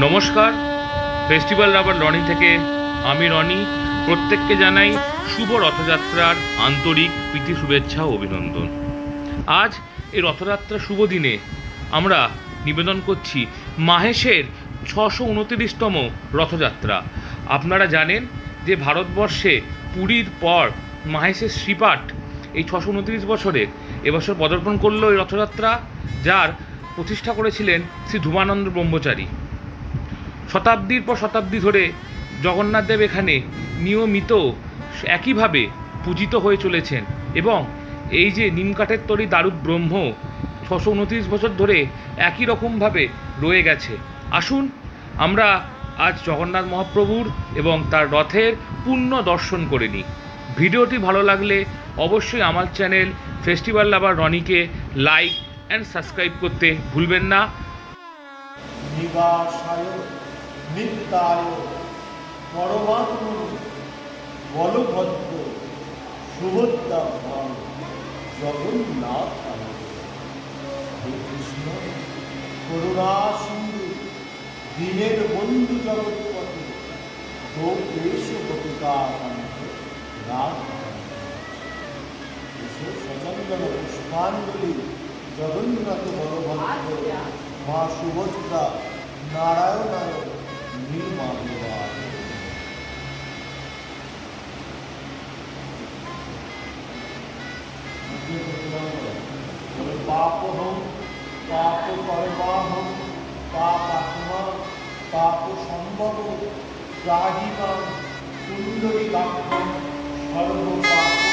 নমস্কার। Festival rubber Roni থেকে আমি রনি। প্রত্যেককে জানাই শুভ রথযাত্রার আন্তরিক প্রীতি, শুভেচ্ছা ও অভিনন্দন। আজ এই রথযাত্রা শুভ দিনে আমরা নিবেদন করছি মাহেশের ছশো উনতিরিশতম রথযাত্রা। আপনারা জানেন যে ভারতবর্ষে পুরীর পর মাহেশের শ্রীপাঠ এই ছশো উনত্রিশ বছরে এবছর পদার্পণ করল এই রথযাত্রা, যার প্রতিষ্ঠা করেছিলেন শ্রী ধুমানন্দ ব্রহ্মচারী। শতাব্দীর পর শতাব্দী ধরে জগন্নাথদেব এখানে নিয়মিত একইভাবে পূজিত হয়ে চলেছেন এবং এই যে নিমকাঠের তৈরি দারুদ ব্রহ্ম ছশো উনত্রিশ বছর ধরে একই রকমভাবে রয়ে গেছে। আসুন আমরা আজ জগন্নাথ মহাপ্রভুর এবং তার রথের পূর্ণ দর্শন করে নিই। ভিডিওটি ভালো লাগলে অবশ্যই আমার চ্যানেল ফেস্টিভ্যাল লাভার রনিকে লাইক অ্যান্ড সাবস্ক্রাইব করতে ভুলবেন না। নিত্যায় পরমাত্ম বলভদ্র সুভদ্রা ভাব জগন্নাথ হে কৃষ্ণ করুণা সিন্ধু দিনের বন্ধু জগৎপতি গোপেশ গোপিকা রাগ সচন্দন পুষ্পাঞ্জলি জগন্নাথ বলভদ্র মা সুভদ্রা নারায়ণায় নীলমাধবা পাপ হম পাপ কর্মা হম পাপ আত্মা পাপ সম্ভব রাহিমা কুণ্ডলী কাক্ষম সর্ব পাপ